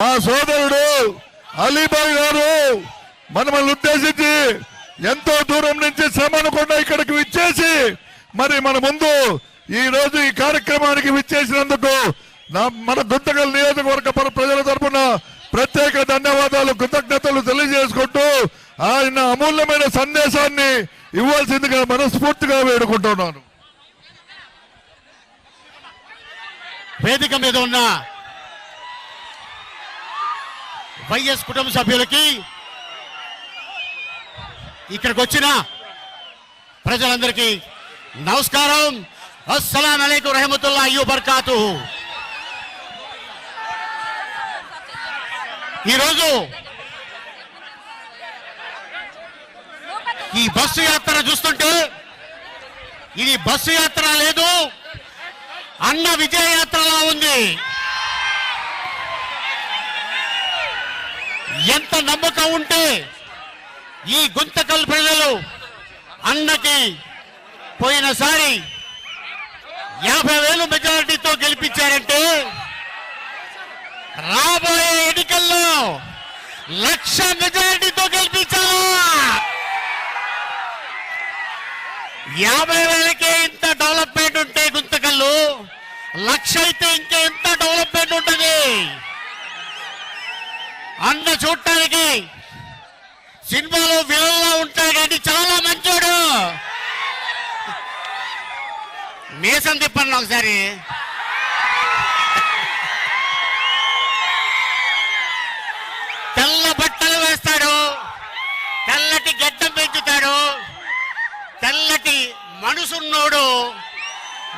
ఆ సోదరుడు అలీబాయ్ గారు మనమల్ని ఉద్దేశించి ఎంతో దూరం నుంచి శ్రమనుకుండా ఇక్కడికి విచ్చేసి మరి మన ముందు ఈ రోజు ఈ కార్యక్రమానికి విచ్చేసినందుకు మన గుంతకల్ నియోజకవర్గ ప్రజల తరపున ప్రత్యేక ధన్యవాదాలు కృతజ్ఞతలు తెలియజేసుకుంటూ ఆయన అమూల్యమైన సందేశాన్ని ఇవ్వాల్సిందిగా మనస్ఫూర్తిగా వేడుకుంటున్నాను. వేదిక మీద ఉన్న వైఎస్ కుటుంబ సభ్యులకి ఇక్కడికి వచ్చిన ప్రజలందరికీ నమస్కారం. అస్సలం అలైకు రహమతుల్లా అయ్యూ బర్కాతు. ఈరోజు ఈ బస్సు యాత్ర చూస్తుంటే ఇది బస్సు యాత్ర లేదు అన్న విజయ యాత్రలా ఉంది. ఎంత నమ్మకం ఉంటే ఈ గుంతకల్ ప్రజలు అన్నకి పోయినసారి యాభై వేలు మెజారిటీతో గెలిపించారంటే రాబోయే ఎన్నికల్లో లక్ష మెజారిటీతో గెలిపించాలా? యాభై వేలకే ఇంత డెవలప్మెంట్ ఉంటే గుంతకల్లు లక్ష అయితే ఇంకా ఎంత డెవలప్మెంట్ సినిమాలో విలన్లా ఉంటాడు చాలా మంచోడు. మీసం తిప్పండి ఒకసారి. తెల్ల బట్టలు వేస్తాడు. తెల్లటి గడ్డం పెంచుతాడు. తెల్లటి మనసున్నోడు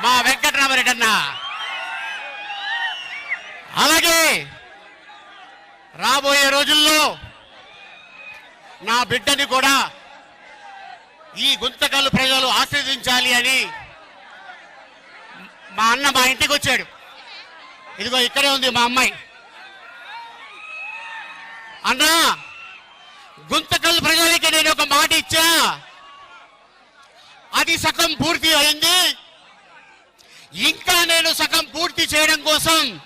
మా వెంకటరామరెడ్డి అన్న అలాగే రాబోయే రోజుల్లో నా బిడ్డని కూడా ఈ గుంతకల్లు ప్రజలు ఆశీర్వదించాలి అని మా అన్న మా ఇంటికి వచ్చాడు. ఇదిగో ఇక్కడే ఉంది మా అమ్మాయి. అన్నా గుంతకల్లు ప్రజలకి నేను ఒక మాట ఇచ్చా. అది సగం పూర్తి అయింది. ఇంకా నేను సగం పూర్తి చేయడం కోసం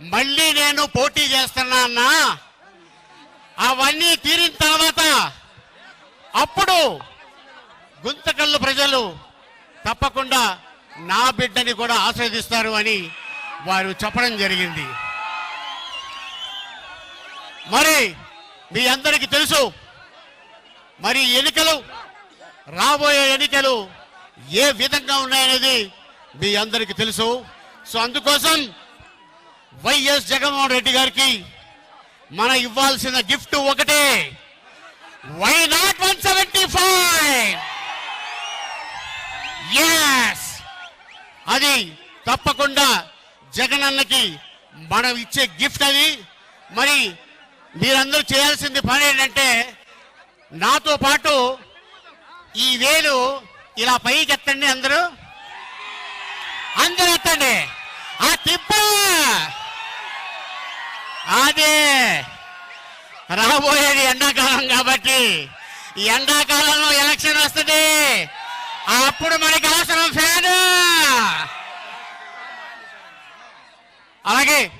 మళ్ళీ నేను పోటీ చేస్తున్నా అన్నా. అవన్నీ తీరిన తర్వాత అప్పుడు గుంతకల్లు ప్రజలు తప్పకుండా నా బిడ్డని కూడా ఆస్వాదిస్తారు అని వారు చెప్పడం జరిగింది. మరి మీ అందరికీ తెలుసు మరి ఎన్నికలు రాబోయే ఎన్నికలు ఏ విధంగా ఉన్నాయనేది మీ అందరికీ తెలుసు. సో అందుకోసం వైఎస్ జగన్మోహన్ రెడ్డి గారికి మన ఇవ్వాల్సిన గిఫ్ట్ ఒకటే. Why not one seventy five yes అది తప్పకుండా జగనన్నకి మనం ఇచ్చే గిఫ్ట్ అది. మరి మీరందరూ చేయాల్సింది పని ఏంటంటే నాతో పాటు ఈ వేలు ఇలా పైకి ఎత్తండి అందరూ. అందరూ ఎత్తండి. ఆ తిప్ప అదే రాబోయేది ఎండాకాలం కాబట్టి ఈ ఎండాకాలంలో ఎలక్షన్ వస్తుంది. అప్పుడు మనకి అవసరం ఫ్యాన్. అలాగే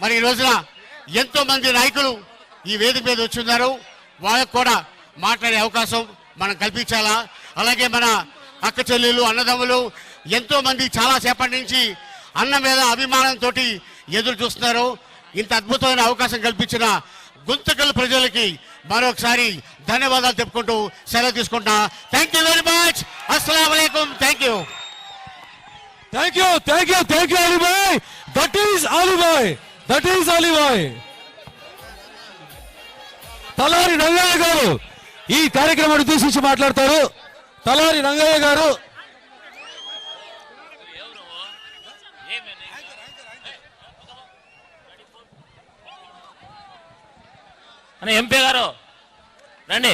మరి ఈ రోజున ఎంతో మంది నాయకులు ఈ వేదిక మీద వచ్చిన్నారు. వాళ్ళకు కూడా మాట్లాడే అవకాశం మనం కల్పించాలా? అలాగే మన అక్క చెల్లెలు అన్నదమ్ములు ఎంతో మంది చాలా సేపటి నుంచి అన్న మీద అభిమానంతో ఎదురు చూస్తున్నారు. ఇంత అద్భుతమైన అవకాశం కల్పించిన గుంతకల్ ప్రజలకి మరొకసారి ధన్యవాదాలు చెప్పుకుంటూ సెలవు తీసుకుంటా థ్యాంక్ యూ వెరీ మచ్ అస్సలం వలైకుం thank you thank you thank you thank you Alibhai that is Alibhai that is Alibhai Talari Rangaiah గారు ఈ కార్యక్రమాన్ని ఉద్దేశించి మాట్లాడతారు. తలారి రంగయ్య గారు అని ఎంపీ గారు రండి.